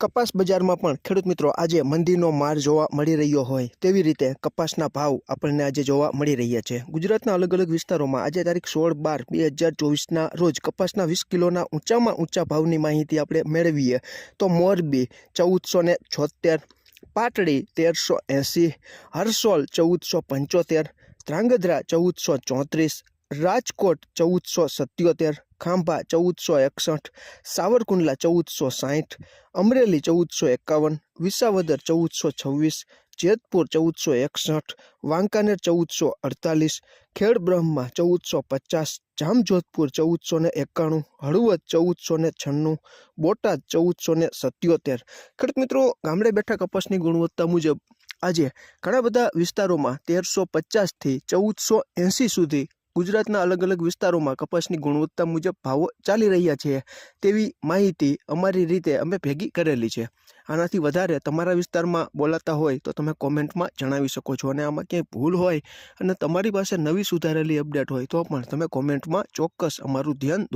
કપાસ બજારમાં પણ ખેડૂત મિત્રો આજે મંદીનો માર જોવા મળી રહ્યો હોય તેવી રીતે કપાસના ભાવ આપણને આજે જોવા મળી રહ્યા છે. ગુજરાતના અલગ અલગ વિસ્તારોમાં આજે તારીખ સોળ બાર બે હજાર ચોવીસના રોજ કપાસના વીસ કિલોના ઊંચામાં ઊંચા ભાવની માહિતી આપણે મેળવીએ તો મોરબી ચૌદસો ને છોતેર, પાટડી તેરસો એંસી, હરસોલ ચૌદસો પંચોતેર, ધ્રાંગધ્રા ચૌદસો ચોત્રીસ રાજકોટ ચૌદસો સત્યોતેર, ખાંભા ચૌદસો એકસઠ, સાવરકુંડલા ચૌદસો સાહીઠ, અમરેલી ચૌદસો એકાવન, વિસાવદર ચૌદસો છવ્વીસ, જેતપુર ચૌદસો એકસઠ, વાંકાનેર ચૌદસો અડતાલીસ ખેડ બ્રહ્મા ચૌદસો પચાસ, જામજોધપુર ચૌદસો ને એકાણું, હળવદ ચૌદસો ને છન્નું, બોટાદ ચૌદસો ને સત્યોતેર. ખેડૂત મિત્રો, ગામડે બેઠા કપાસની ગુણવત્તા મુજબ આજે ઘણા બધા વિસ્તારોમાં તેરસો પચાસથી ચૌદસો એંસી સુધી ગુજરાતના અલગ અલગ વિસ્તારોમાં કપાસની ગુણવત્તા મુજબ ભાવો ચાલી રહ્યા છે. તેવી માહિતી અમારી રીતે અમે ભેગી કરેલી છે. આનાથી વધારે તમારા વિસ્તારમાં બોલાતા હોય તો તમે કોમેન્ટમાં જણાવી શકો છો અને આમાં ક્યાંય ભૂલ હોય અને તમારી પાસે નવી સુધારેલી અપડેટ હોય તો પણ તમે કોમેન્ટમાં ચોક્કસ અમારું ધ્યાન દોરી